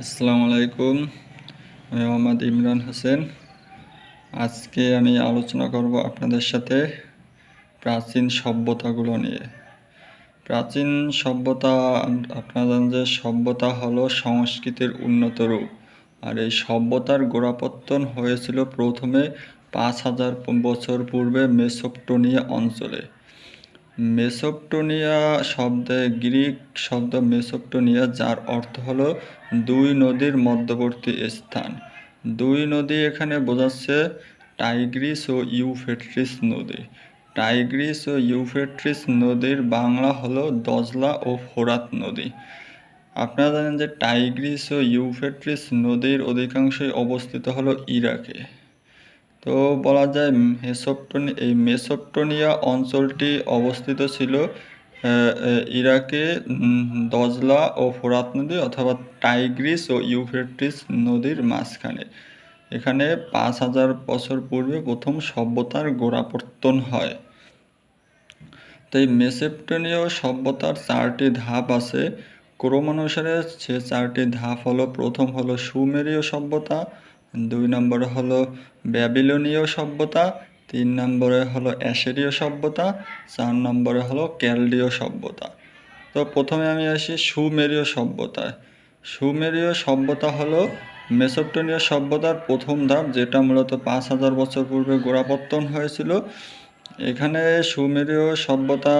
আসসালামু আলাইকুম। আমি মোহাম্মদ ইমরান হোসেন। আজকে আমি আলোচনা করব আপনাদের সাথে প্রাচীন সভ্যতাগুলো নিয়ে। প্রাচীন সভ্যতা, আপনারা জানেন যে সভ্যতা হলো সংস্কৃতির উন্নত রূপ। আর এই সভ্যতার গোড়াপত্তন হয়েছিল প্রথমে পাঁচ হাজার বছর পূর্বে মেসোপটোনিয়া অঞ্চলে। মেসোপটোনিয়া শব্দে গ্রিক শব্দ মেসোপটোনিয়া যার অর্থ হলো দুই নদীর মধ্যবর্তী স্থান। দুই নদী এখানে বোঝাচ্ছে টাইগ্রিস ও ইউফেট্রিস নদী। টাইগ্রিস ও ইউফেট্রিস নদীর বাংলা হলো দজলা ও ফোরাত নদী। আপনারা জানেন যে টাইগ্রিস ও ইউফেট্রিস নদীর অধিকাংশই অবস্থিত হলো ইরাকে। তো বলা যায় মেসোপটোনি এই মেসোপটোনিয়া অঞ্চলটি অবস্থিত ছিল ইরাকে দজলা ও ফোরাত নদী অথবা টাইগ্রিস ও ইউফ্রেটিস নদীর মাঝখানে। এখানে পাঁচ হাজার বছর পূর্বে প্রথম সভ্যতার গোড়াপত্তন হয়। তো এই মেসেপটোনীয় সভ্যতার চারটি ধাপ আছে। ক্রম অনুসারে সে চারটি ধাপ হলো, প্রথম হলো সুমেরীয় সভ্যতা দুই নম্বরে হলো ব্যাবিলনীয় সভ্যতা, তিন নম্বরে হলো অ্যাসেরীয় সভ্যতা, চার নম্বরে হলো ক্যালডীয় সভ্যতা। তো প্রথমে আমি আসি সুমেরীয় সভ্যতায়। সুমেরীয় সভ্যতা হলো মেসোপটোনীয় সভ্যতার প্রথম ধাপ, যেটা মূলত পাঁচ হাজার বছর পূর্বে গোড়াপত্তন হয়েছিল। এখানে সুমেরীয় সভ্যতা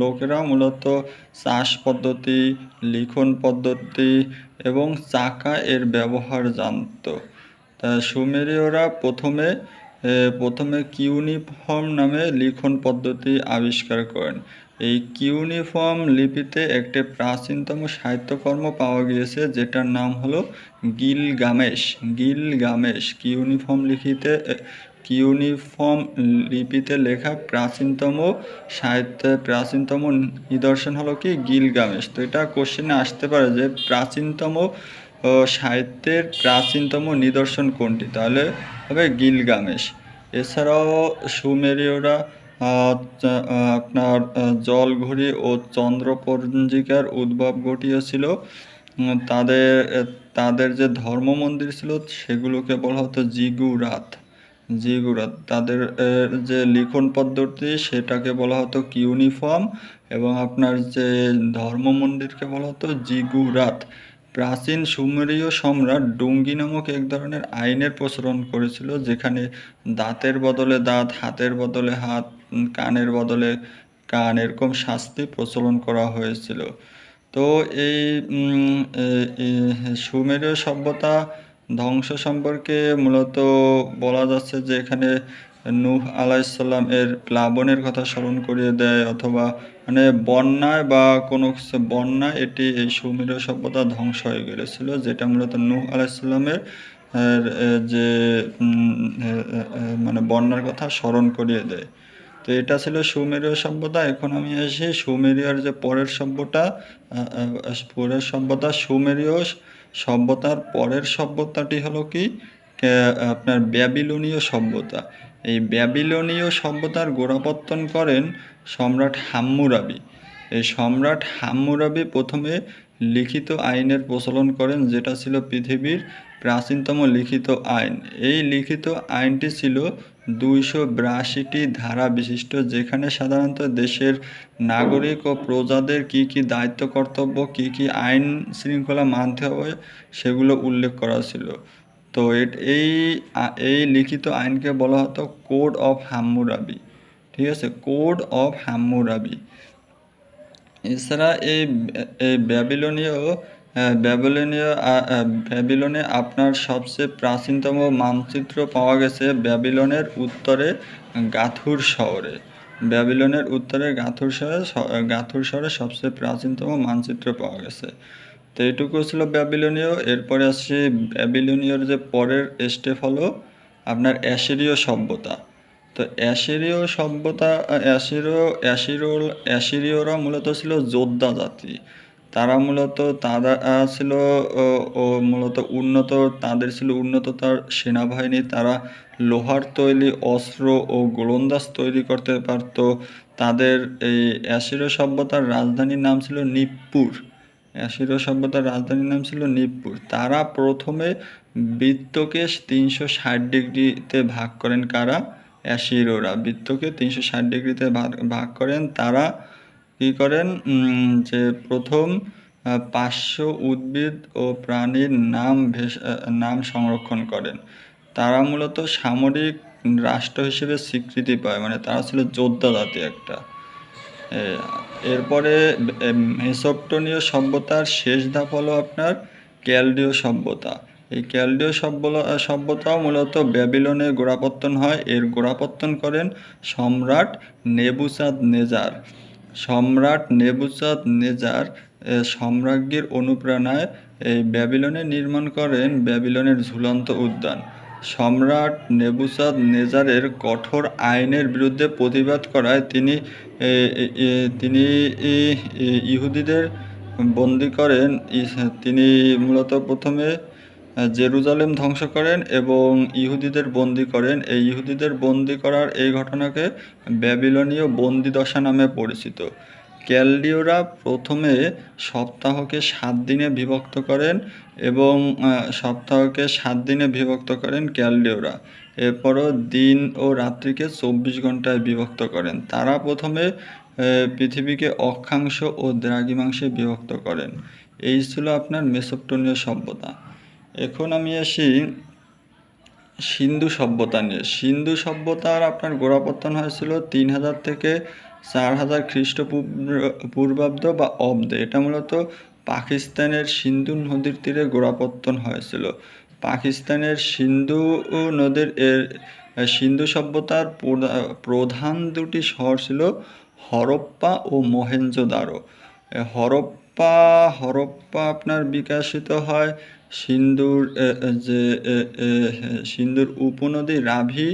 লোকেরা মূলত চাষ পদ্ধতি, লিখন পদ্ধতি এবং চাকা এর ব্যবহার জানত। তা সুমেরীয়রা প্রথমে প্রথমে কিউনিফর্ম নামে লিখন পদ্ধতি আবিষ্কার করেন। এই কিউনিফর্ম লিপিতে একটি প্রাচীনতম সাহিত্যকর্ম পাওয়া গিয়েছে, যেটার নাম হলো গিলগামেশ। গিলগামেশ কিউনিফর্ম লিখিতে কিউনিফর্ম লিপিতে লেখা প্রাচীনতম সাহিত্যে প্রাচীনতম নিদর্শন হলো কি? গিলগামেশ। তো এটা কোশ্চেনে আসতে পারে যে প্রাচীনতম সাহিত্যের প্রাচীনতম নিদর্শন কোনটি? তাহলে হবে গিলগামেশ। এছাড়াও সুমেরীয়রা আপনার জলঘড়ি ও চন্দ্রপঞ্জিকার উদ্ভব ঘটিয়েছিল। তাদের তাদের যে ধর্ম মন্দির ছিল, সেগুলোকে বলা হতো জিগুরাত। জিগুরাত তাদের যে লিখন পদ্ধতি সেটাকে বলা হতো কিউনিফর্ম এবং আপনার যে ধর্ম মন্দিরকে বলা হতো জিগুরাত। প্রাচীন সুমেরীয় সম্রাট ডুঙ্গি নামক এক ধরনের আইনের প্রচলন করেছিল যেখানে দাঁতের বদলে দাঁত, হাতের বদলে হাত, কানের বদলে কান এরকম শাস্তি প্রচলন করা হয়েছিল। তো এই সুমেরীয় সভ্যতা ধ্বংস সম্পর্কে মূলত বলা যাচ্ছে যে এখানে নূহ আলাইসাল্লাম এর প্লাবনের কথা স্মরণ করিয়ে দেয় অথবা মানে বন্যায় বা কোনো কিছু বন্যায় এটি এই সুমেরীয় সভ্যতা ধ্বংস হয়ে গেছিল, যেটা মূলত নূহ আলাইসাল্লামের যে মানে বন্যার কথা স্মরণ করিয়ে দেয়। তো এটা ছিল সুমেরীয় সভ্যতা। এখন আমি আসি সুমেরীয় যে পরের সভ্যতা পরের সভ্যতা সুমেরীয় সভ্যতার পরের সভ্যতাটি হলো কি? আপনার ব্যাবিলনীয় সভ্যতা। এই ব্যাবিলনীয় সভ্যতার গোড়াপত্তন করেন সম্রাট হাম্মুরাবি। এই সম্রাট হাম্মুরাবি প্রথমে লিখিত আইনের প্রচলন করেন, যেটা ছিল পৃথিবীর প্রাচীনতম লিখিত আইন। এই লিখিত আইনটি ছিল দুইশো বিরাশিটি ধারা বিশিষ্ট, যেখানে সাধারণত দেশের নাগরিক ও প্রজাদের কি কি দায়িত্ব, কর্তব্য, কি কি আইন শৃঙ্খলা মানতে হবে সেগুলো উল্লেখ করা ছিল। তো এই এই লিখিত আইনকে বলা হতো কোড অফ হাম্মুরাবি। ঠিক আছে? Code of Hammurabi. এছাড়া এই ব্যাবিলনীয় ব্যাবিলনীয় ব্যাবিলনে আপনার সবচেয়ে প্রাচীনতম মানচিত্র পাওয়া গেছে ব্যাবিলনের উত্তরে গাথুর শহরে। ব্যাবিলনের উত্তরে গাথুর শহরে গাথুর শহরে সবচেয়ে প্রাচীনতম মানচিত্র পাওয়া গেছে। তো এইটুকু ছিল ব্যাবিলনীয়। এরপরে আসছে ব্যাবিলনীয়র যে পরের স্টেপ হলো আপনার অ্যাসিরীয় সভ্যতা। তো অ্যাসিরীয় সভ্যতা অ্যাসিরীয় অ্যাসিরীয় অ্যাসিরীয়রা মূলত ছিল যোদ্ধা জাতি। তারা মূলত তারা ছিল, ও মূলত উন্নত, তাদের ছিল উন্নত তার সেনাবাহিনী। তারা লোহার তৈরি অস্ত্র ও গোলন্দাজ তৈরি করতে পারত। তাদের এই অ্যাসিরীয় সভ্যতার রাজধানীর নাম ছিল নিপ্পুর। অ্যাসিরীয় সভ্যতার রাজধানীর নাম ছিল নিপ্পুর। তারা প্রথমে বৃত্তকে তিনশো ষাট ডিগ্রিতে ভাগ করেন কারা? অ্যাসিরোরা। বৃত্তকে তিনশো ষাট ডিগ্রিতে ভাগ ভাগ করেন তারা কী করেন? যে প্রথম পাঁচশো উদ্ভিদ ও প্রাণীর নাম নাম সংরক্ষণ করেন। তারা মূলত সামরিক রাষ্ট্র হিসেবে স্বীকৃতি পায় মানে তারা ছিল যোদ্ধা জাতি একটা। এরপরে এ, সভ্যতার শেষ ধাপ হলো আপনার ক্যালডীয় সভ্যতা। এই ক্যালডীয় সভ্য- সভ্যতাও মূলত ব্যাবিলনে গোড়াপত্তন হয়। এর গোড়াপত্তন করেন সম্রাট নেবুচাঁদ নেজার। সম্রাট নেবুচাঁদ নেজার সম্রাজ্ঞীর অনুপ্রেরণায় এই ব্যাবিলনে নির্মাণ করেন ব্যাবিলনের ঝুলন্ত উদ্যান। সম্রাট নেবুচাঁদ নেজারের কঠোর আইনের বিরুদ্ধে প্রতিবাদ করায় তিনি তিনি ইহুদিদের বন্দি করেন। তিনি মূলত প্রথমে জেরুজালেম ধ্বংস করেন এবং ইহুদিদের বন্দি করেন। এই ইহুদিদের বন্দি করার এই ঘটনাকে ব্যাবিলনীয় বন্দিদশা নামে পরিচিত। ক্যালডিওরা প্রথমে সপ্তাহকে সাত দিনে বিভক্ত করেন এবং সপ্তাহকে সাত দিনে বিভক্ত করেন ক্যালডিওরা এরপরও দিন ও রাত্রিকে চব্বিশ ঘন্টায় বিভক্ত করেন। তারা প্রথমে পৃথিবীকে অক্ষাংশ ও দ্রাঘিমাংশে বিভক্ত করেন। এই ছিল আপনার মেসোপটেমীয় সভ্যতা। এখন আমি আসি সিন্ধু সভ্যতা নিয়ে। সিন্ধু সভ্যতার আপনার গোড়াপত্তন হয়েছিল তিন হাজার থেকে চার হাজার খ্রিস্টপূর্ব- পূর্বাব্দ বা অব্দে। এটা মূলত পাকিস্তানের সিন্ধু নদীর তীরে গোড়াপত্তন হয়েছিল। পাকিস্তানের সিন্ধু নদীর এর, সিন্ধু সভ্যতার প্রধা- প্রধান দুটি শহর ছিল হরপ্পা ও মহেঞ্জোদারো। হরপ্পা হরপ্পা আপনার বিকশিত হয় এ, যে সিন্ধুর উপনদী রাভি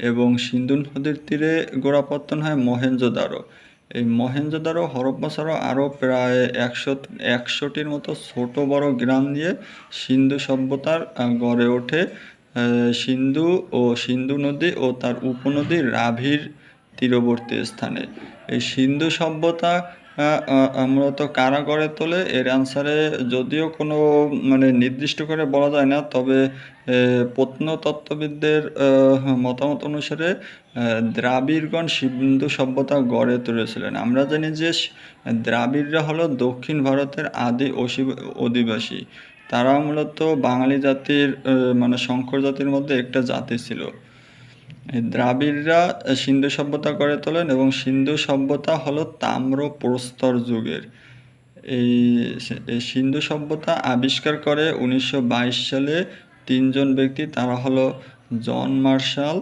এবং সিন্ধু নদীর তীরে গোড়াপত্তন হয় মহেঞ্জোদারো এই মহেঞ্জোদারো হরপ্পা ছাড়াও আরও প্রায় একশো একশোটির মতো ছোট বড় গ্রাম নিয়ে সিন্ধু সভ্যতার গড়ে ওঠে। সিন্ধু ও সিন্ধু নদী ও তার উপনদী রাভির তীরবর্তী স্থানে। এই সিন্ধু সভ্যতা মূলত কারা তোলে? এর অ্যান্সারে যদিও কোনো মানে নির্দিষ্ট করে বলা যায় না, তবে প্রত্নতত্ত্ববিদদের মতামত অনুসারে দ্রাবিড়গণ সিন্ধু সভ্যতা গড়ে তুলেছিলেন। আমরা জানি যে দ্রাবিড়রা হলো দক্ষিণ ভারতের আদি অধিবাসী। তারা মূলত বাঙালি জাতির মানে শঙ্কর জাতির মধ্যে একটা জাতি ছিল। দ্রাবিড়রা সিন্ধু সভ্যতা গড়ে তোলেন এবং সিন্ধু সভ্যতা হলো তাম্র প্রস্তর যুগের। এই সিন্ধু সভ্যতা আবিষ্কার করে উনিশশো বাইশ সালে তিনজন ব্যক্তি, তারা হলো জন মার্শাল,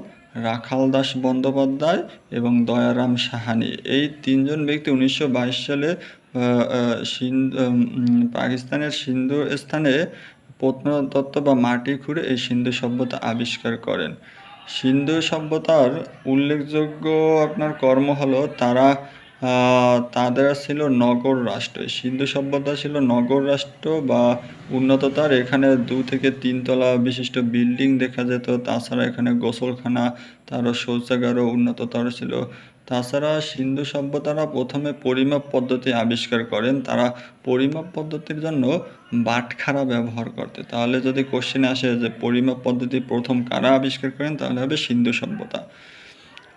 রাখাল দাস বন্দ্যোপাধ্যায় এবং দয়ারাম সাহানি। এই তিনজন ব্যক্তি উনিশশো বাইশ সালে পাকিস্তানের সিন্ধু স্থানে প্রত্নতত্ত্ব বা মাটি খুঁড়ে এই সিন্ধু সভ্যতা আবিষ্কার করেন। সিন্ধু সভ্যতার উল্লেখযোগ্য আপনার কর্ম হলো তারা তাদের ছিল নগর রাষ্ট্র। সিন্ধু সভ্যতা ছিল নগর রাষ্ট্র বা উন্নততার। এখানে দু থেকে তিনতলা বিশিষ্ট বিল্ডিং দেখা যেত। তাছাড়া এখানে গোসলখানা, তারও শৌচাগারও উন্নততর ছিল। তাছাড়া সিন্ধু সভ্যতারা প্রথমে পরিমাপ পদ্ধতি আবিষ্কার করেন। তারা পরিমাপ পদ্ধতির জন্য বাটখারা ব্যবহার করতে। তাহলে যদি কোশ্চেন আসে যে পরিমাপ পদ্ধতি প্রথম কারা আবিষ্কার করেন, তাহলে হবে সিন্ধু সভ্যতা।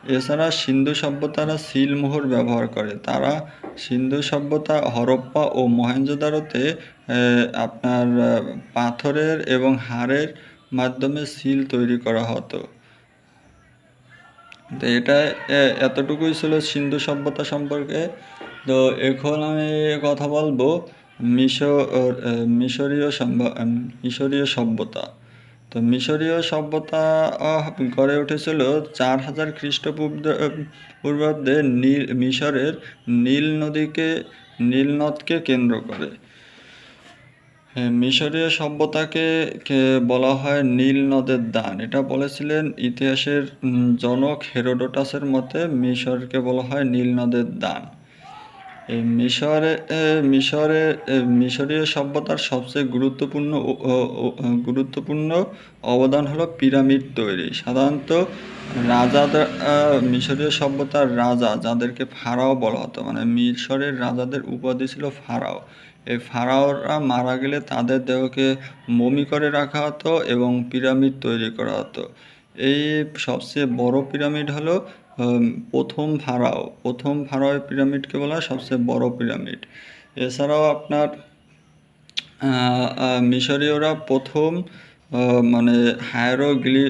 এছাড়া সিন্ধু সভ্যতারা সিলমোহর ব্যবহার করে। তারা সিন্ধু সভ্যতা হরপ্পা ও মহেঞ্জোদারোতে আপনার, পাথরের এবং হাড়ের মাধ্যমে সিল তৈরি করা হতো। তো এটা এতটুকুই ছিল সিন্ধু সভ্যতা সম্পর্কে। তো এখন আমি কথা বলব মিশর মিশরীয় মিশরীয় সভ্যতা। তো মিশরীয় সভ্যতা গড়ে উঠেছিল চার হাজার খ্রিস্টপূর্ব পূর্বাব্দে নীল, মিশরের নীল নদীকে, নীল নদকে কেন্দ্র করে। হ্যাঁ, মিশরীয় সভ্যতাকে কে বলা হয় নীল নদের দান। এটা বলেছিলেন ইতিহাসের জনক হেরোডোটাসের মতে মিশরকে বলা হয় নীল নদের দান। এই মিশরে মিশরে মিশরীয় সভ্যতার সবচেয়ে গুরুত্বপূর্ণ গুরুত্বপূর্ণ অবদান হলো পিরামিড তৈরি। সাধারণত রাজাদের মিশরীয় সভ্যতার রাজা যাদেরকে ফারাও বলা হতো মানে মিশরের রাজাদের উপাধি ছিল ফারাও। এই ফারাওরা মারা গেলে তাদের দেহকে মমি করে রাখা হতো এবং পিরামিড তৈরি করা হতো। এই সবচেয়ে বড় পিরামিড হলো প্রথম ফারাও। প্রথম ফারাওয়ের পিরামিডকে বলা সবচেয়ে বড় পিরামিড। এছাড়াও আপনার মিশরীয়রা প্রথম মানে হায়ারোগ্লি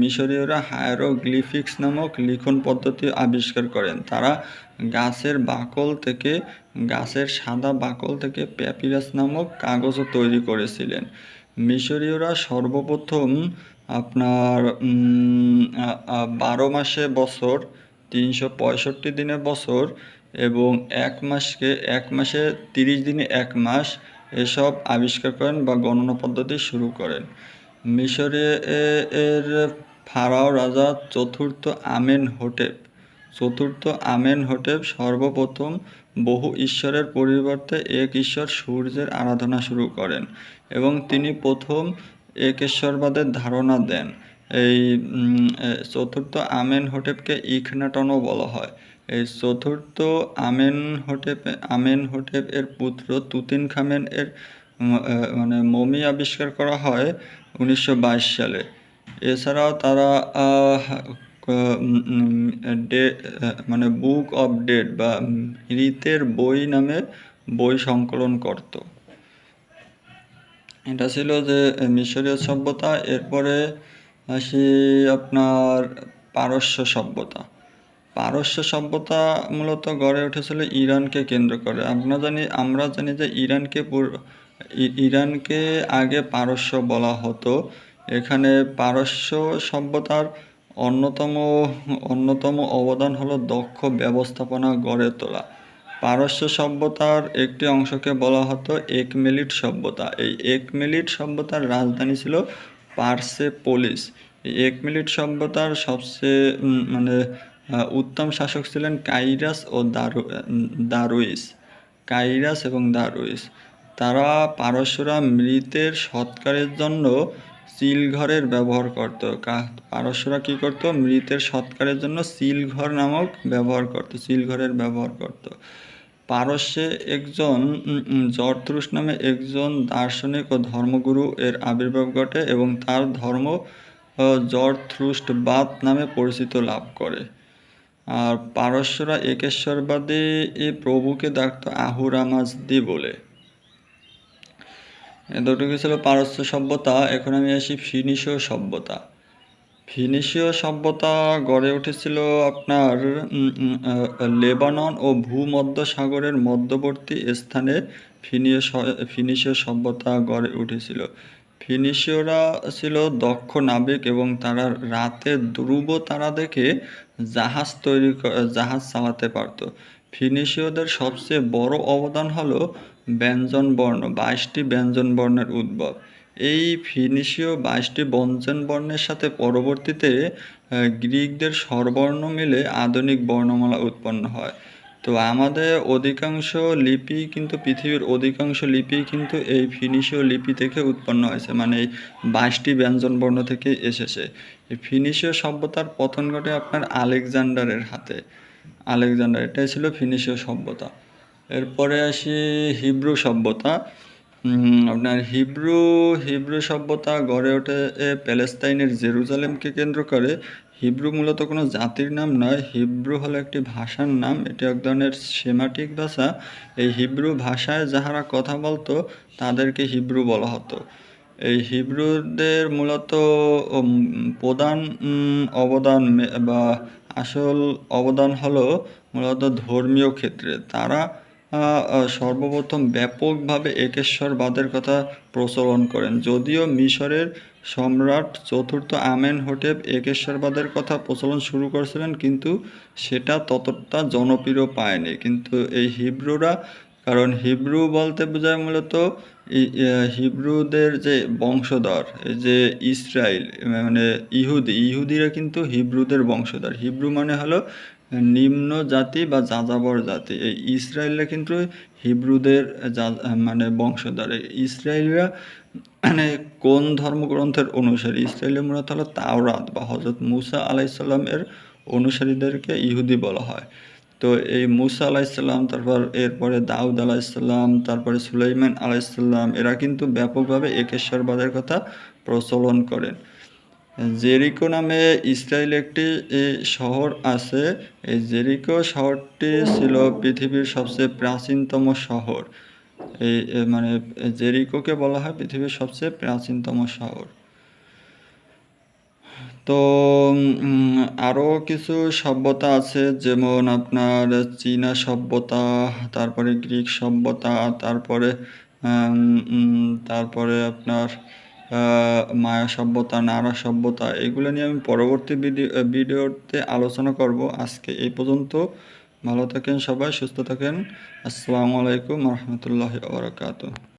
মিশরীয়রা হায়ারোগ্লিফিক্স নামক লিখন পদ্ধতি আবিষ্কার করেন। তারা গাছের বাকল থেকে, গাছের সাদা বাকল থেকে প্যাপিরাস নামক কাগজও তৈরি করেছিলেন। মিশরীয়রা সর্বপ্রথম আপনার বারো মাসে বছর, তিনশো পঁয়ষট্টি দিনে বছর এবং এক মাসকে, এক মাসে তিরিশ দিনে এক মাস এসব আবিষ্কার করেন বা গণনা পদ্ধতি শুরু করেন। মিশরে এর ফারাও রাজা চতুর্থ আমেন হোটেপ চতুর্থ আমেন হোটেপ সর্বপ্রথম বহু ঈশ্বরের পরিবর্তে এক ঈশ্বর সূর্যের আরাধনা শুরু করেন এবং তিনি প্রথম একেশ্বরবাদের ধারণা দেন। এই চতুর্থ আমেন হোটেপকে ইখনাটনও বলা হয়। এই চতুর্থ আমেন হোটেপ আমেন হোটেপ এর পুত্র তুতিন খামেন এর মানে মমি আবিষ্কার করা হয় উনিশশো বাইশ সালে। এছাড়াও তারা ডে মানে বুক অফ ডেট বা মৃতের বই নামে বই সংকলন করত। এটা ছিল যে মিশরীয় সভ্যতা, এরপরে আসি আপনার পারস্য সভ্যতা। পারস্য সভ্যতা মূলত গড়ে উঠেছিল ইরানকে কেন্দ্র করে। আমরা জানি আমরা জানি যে ইরানকে ইরানকে আগে পারস্য বলা হতো। এখানে পারস্য সভ্যতার অন্যতম অন্যতম অবদান হলো দক্ষ ব্যবস্থাপনা গড়ে তোলা। পারস্য সভ্যতার একটি অংশকে বলা হতো একমেলিট সভ্যতা। এই একমেলিট সভ্যতার রাজধানী ছিল পার্সেপোলিস। এই একমেলিট সভ্যতার সবচেয়ে মানে উত্তম শাসক ছিলেন কাইরাস ও দারু দারুইস। কাইরাস এবং দারুইস। তারা পারস্যরা মৃতের সৎকারের জন্য চিলঘরের ব্যবহার করত। পারস্যরা কি করত? মৃতের সৎকারের জন্য চিলঘর নামক ব্যবহার করত চিলঘরের ব্যবহার করত। পারস্যে একজন উম, নামে একজন দার্শনিক ও ধর্মগুরু এর আবির্ভাব ঘটে এবং তার ধর্ম আহ, জরথ্রুস্টবাদ নামে পরিচিত লাভ করে। আর পারস্যরা একেশ্বরবাদী এ প্রভুকে ডাকত আহুরামাজদি বলে। এতটুকু ছিল? পারস্য সভ্যতা। এখন আমি আসি ফিনিশীয় সভ্যতা। ফিনিশীয় সভ্যতা গড়ে উঠেছিল আপনার লেবানন ও ভূমধ্য সাগরের মধ্যবর্তী স্থানে ফিনীয় ফিনিশীয় সভ্যতা গড়ে উঠেছিল। ফিনিশীয়রা ছিল দক্ষ নাবিক এবং তারা রাতে ধ্রুব তারা দেখে জাহাজ তৈরি জাহাজ চালাতে পারত। ফিনিশীয়দের সবচেয়ে বড় অবদান হলো ব্যঞ্জন বর্ণ বাইশটি ব্যঞ্জন বর্ণের উদ্ভব। এই ফিনিশীয় বাইশটি ব্যঞ্জন বর্ণের সাথে পরবর্তীতে গ্রিকদের স্বরবর্ণ মিলে আধুনিক বর্ণমালা উৎপন্ন হয়। তো আমাদের অধিকাংশ লিপি কিন্তু, পৃথিবীর অধিকাংশ লিপি কিন্তু এই ফিনিশীয় লিপি থেকে উৎপন্ন হয়েছে। মানে এই বাইশটি ব্যঞ্জন বর্ণ থেকে এসেছে। এই ফিনিশীয় সভ্যতার পতন ঘটে আপনার আলেকজান্ডারের হাতে। আলেকজান্ডার, এটাই ছিল ফিনিশীয় সভ্যতা। এরপরে আসি হিব্রু সভ্যতা। আপনার হিব্রু হিব্রু সভ্যতা গড়ে ওঠে প্যালেস্তাইনের জেরুজালেমকে কেন্দ্র করে। হিব্রু মূলত কোনো জাতির নাম নয়, হিব্রু হলো একটি ভাষার নাম। এটি এক ধরনের সেমাটিক ভাষা। এই হিব্রু ভাষায় যাহারা কথা বলতো, তাদেরকে হিব্রু বলা হতো। এই হিব্রুদের মূলত প্রধান অবদান বা আসল অবদান হলো মূলত ধর্মীয় ক্ষেত্রে। তারা সর্বপ্রথম ব্যাপকভাবে একেশ্বরবাদের কথা প্রচলন করেন। যদিও মিশরের সম্রাট চতুর্থ আমেন হোটেপ একেশ্বরবাদের কথা প্রচলন শুরু করেছিলেন, কিন্তু সেটা ততটা জনপ্রিয় পায়নি। কিন্তু এই হিব্রুরা, কারণ হিব্রু বলতে বোঝায় মূলত হিব্রুদের যে বংশধর যে ইসরায়েল মানে ইহুদি, ইহুদিরা কিন্তু হিব্রুদের বংশধর। হিব্রু মানে হলো নিম্ন জাতি বা যাযাবর জাতি। এই ইসরায়েলরা কিন্তু হিব্রুদের যা- মানে বংশধর। ইসরায়েলরা মানে কোন ধর্মগ্রন্থের অনুসারী? ইসরায়েলের মূলত হলো তাওরাত বা হজরত মুসা আলাইসাল্লামের অনুসারীদেরকে ইহুদি বলা হয়। তো এই মুসা আলাইসাল্লাম তারপর এরপরে দাউদ আলাইসাল্লাম তারপরে সুলাইমান আলাইসাল্লাম এরা কিন্তু ব্যাপকভাবে একেশ্বরবাদের কথা প্রচলন করেন। জেরিকো নামে ইসরায়েল একটি শহর আছে। এই জেরিকো শহরটি ছিল পৃথিবীর সবচেয়ে প্রাচীনতম শহর। এই মানে জেরিকোকে বলা হয় পৃথিবীর সবচেয়ে প্রাচীনতম শহর। তো আরও কিছু সভ্যতা আছে, যেমন আপনার চীনা সভ্যতা, তারপরে গ্রিক সভ্যতা, তারপরে তারপরে আপনার মায়া সভ্যতা, নারা সভ্যতা, এগুলো নিয়ে আমি পরবর্তী ভিডিও ভিডিওতে আলোচনা করব। আজকে এই পর্যন্ত। ভালো থাকেন সবাই, সুস্থ থাকেন। আসসালামু আলাইকুম রহমতুল্লাহ বারকাত